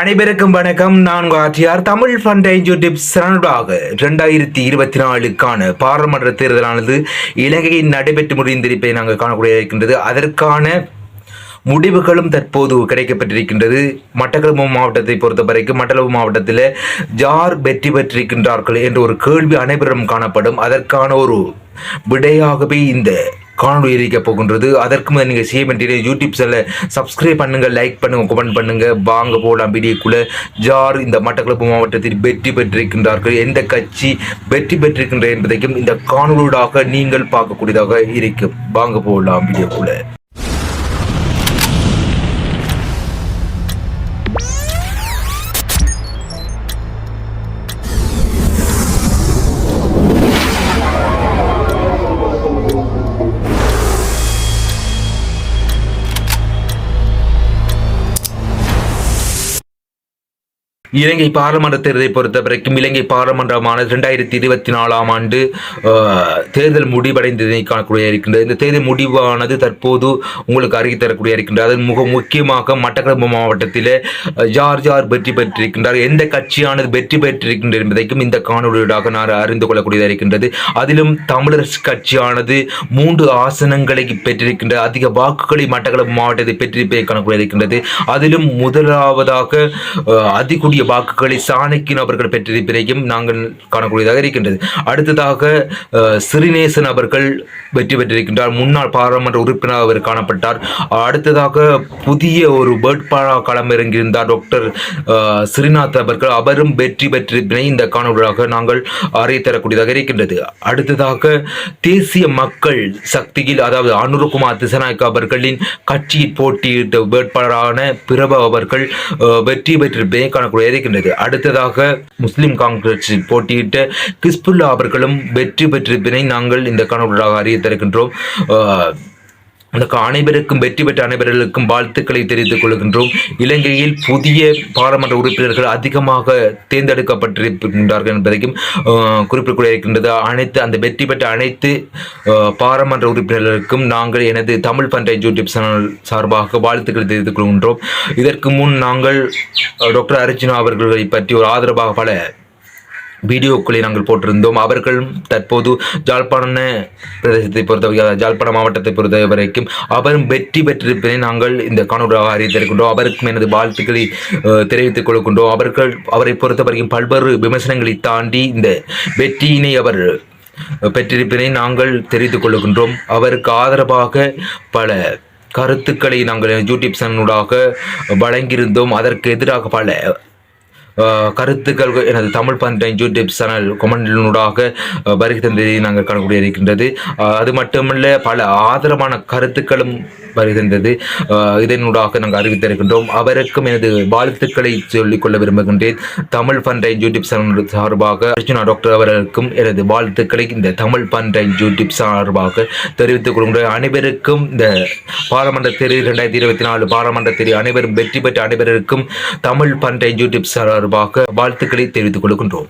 அனைவருக்கும் வணக்கம். நான் ஆற்றியார் ஆட்சியார் தமிழ் ஃபண்ட் யூடியூப் சரணுடாக இரண்டாயிரத்தி இருபத்தி நாலுக்கான பாராளுமன்ற தேர்தலானது இலங்கையில் நடைபெற்று முடிந்திருப்பதை நாங்கள் காணக்கூடிய இருக்கின்றது. அதற்கான முடிவுகளும் தற்போது கிடைக்கப்பட்டிருக்கின்றது. மட்டக்களப்பு மாவட்டத்தை பொறுத்த வரைக்கும் மட்டக்களப்பு மாவட்டத்தில் யார் வெற்றி பெற்றிருக்கின்றார்கள் என்ற ஒரு கேள்வி அனைவரும் காணப்படும். அதற்கான ஒரு விடையாகவே இந்த காணொலி இருக்க போகின்றது. அதற்கு முதல் நீங்கள் செய்ய வேண்டிய யூடியூப் சேனலை சப்ஸ்கிரைப் பண்ணுங்கள் லைக் பண்ணுங்கள் கமெண்ட் பண்ணுங்கள் வாங்க போகலாம் வீடியோக்குள்ளே ஜார் இந்த மட்டக்களப்பு மாவட்டத்தில் வெற்றி பெற்றிருக்கின்றார்கள்? எந்த கட்சி வெற்றி பெற்றிருக்கின்ற என்பதையும் இந்த காணொலியூடாக நீங்கள் பார்க்கக்கூடியதாக இருக்கும். வாங்க போகலாம் வீடியோக்குள்ளே. இலங்கை பாராளுமன்ற தேர்தலை பொறுத்த வரைக்கும் இலங்கை பாராளுமன்றமானது ரெண்டாயிரத்தி இருபத்தி நாலாம் ஆண்டு தேர்தல் முடிவடைந்ததை காணக்கூடிய இருக்கின்றது. இந்த தேர்தல் முடிவானது தற்போது உங்களுக்கு அறிவித்து தரக்கூடிய இருக்கின்றது. அதன் மிக முக்கியமாக மட்டக்களப்பு மாவட்டத்தில் அஹ், யார் யார் வெற்றி பெற்றிருக்கின்றார் எந்த கட்சியானது வெற்றி பெற்றிருக்கின்றது என்பதையும் இந்த காணொலியூடாக நான் அறிந்து கொள்ளக்கூடியதாக இருக்கின்றது. அதிலும் தமிழரசு கட்சியானது மூன்று ஆசனங்களை பெற்றிருக்கின்ற அதிக வாக்குகளை மட்டக்களப்பு மாவட்டத்தை பெற்றிருப்பதை காணக்கூடிய இருக்கின்றது. அதிலும் முதலாவதாக அஹ், கூடிய வாக்குகளை சாணக்கின் அவர்கள் பெற்றிருப்பதையும் நாங்கள் காணக்கூடியதாக இருக்கின்றது. அடுத்ததாக அஹ், சிறிநேசன் அவர்கள் வெற்றி பெற்றிருக்கின்றார். முன்னாள் பாராளுமன்ற உறுப்பினர் அவர் காணப்பட்டார். அடுத்ததாக புதிய ஒரு வேட்பாளர் களமிறங்கியிருந்தார் டாக்டர் ஸ்ரீநாத் அவர்கள். அவரும் வெற்றி பெற்றிருப்பினை இந்த காணொலியாக நாங்கள் அறியத்தரக்கூடியதாக இருக்கின்றது. அடுத்ததாக தேசிய மக்கள் சக்தியில் அதாவது அனுரகுமார் திசநாயக் அவர்களின் கட்சியில் போட்டியிட்ட வேட்பாளரான பிரபு அவர்கள் வெற்றி பெற்றிருப்பதை காணக்கூடிய இருக்கின்றது அடுத்ததாக முஸ்லிம் காங்கிரஸ் போட்டியிட்ட கிஸ்புல்லா அவர்களும் வெற்றி பெற்றிருப்பினை நாங்கள் இந்த கணவர்களாக அறிய தருகின்றோம் ஆஹ் அனைவருக்கும் வெற்றி பெற்ற அனைவர்களுக்கும் வாழ்த்துக்களை தெரிவித்துக் கொள்கின்றோம். இலங்கையில் புதிய பாராளுமன்ற உறுப்பினர்கள் அதிகமாக தேர்ந்தெடுக்கப்பட்டிருக்கின்றார்கள் என்பதையும் குறிப்பிடக்கூடிய இருக்கின்றது. அனைத்து அந்த வெற்றி பெற்ற அனைத்து பாராளுமன்ற உறுப்பினர்களுக்கும் நாங்கள் எனது தமிழ் பண்டை யூடியூப் சேனல் சார்பாக வாழ்த்துக்களை தெரிவித்துக் கொள்கின்றோம். இதற்கு முன் நாங்கள் டாக்டர் அர்ஜுனா அவர்களை பற்றி ஒரு ஆதரவாக பல வீடியோக்களை நாங்கள் போட்டிருந்தோம். அவர்கள் தற்போது ஜாழ்ப்பாண பிரதேசத்தை பொறுத்தவரை ஜாழ்ப்பாண மாவட்டத்தை பொறுத்த வரைக்கும் அவரும் வெற்றி பெற்றிருப்பதை நாங்கள் இந்த காணொலியாக அறிவித்திருக்கின்றோம். அவருக்கும் எனது வாழ்த்துக்களை தெரிவித்துக் கொள்கின்றோம். அவர்கள் அவரை பொறுத்த வரைக்கும் பல்வேறு விமர்சனங்களை தாண்டி இந்த வெற்றியினை அவர் பெற்றிருப்பதை நாங்கள் தெரிவித்துக் கொள்கின்றோம். அவருக்கு ஆதரவாக பல கருத்துக்களை நாங்கள் யூடியூப் சேனலூடாக வழங்கியிருந்தோம். அதற்கு எதிராக பல கருத்துக்கள் எனது தமிழ் பண்டைய யூடியூப் சேனல் கொமெண்டினூடாக வருகை தந்ததை நாங்கள் காணக்கூடிய இருக்கின்றது. அஹ் அது மட்டுமல்ல பல ஆதரவான கருத்துக்களும் வருகின்றது. இதனூடாக நாங்கள் அறிவித்திருக்கின்றோம். அவருக்கும் எனது வாழ்த்துக்களை சொல்லிக்கொள்ள விரும்புகின்றேன். தமிழ் பண்டைன் யூடியூப் சேனல் சார்பாக அர்ஜுனா டாக்டர் அவர்களுக்கும் எனது வாழ்த்துக்களை இந்த தமிழ் பண்டைன் யூடியூப் சார்பாக தெரிவித்துக் கொள்கின்றேன். அனைவருக்கும் இந்த பாராளுமன்ற தேர்வு இரண்டாயிரத்தி இருபத்தி நாலு பாராளுமன்ற தேர்வு அனைவரும் வெற்றி பெற்ற அனைவருக்கும் தமிழ் பண்டைய யூடியூப் சார்பாக வாழ்த்துக்களை தெரிவித்துக் கொள்கின்றோம்.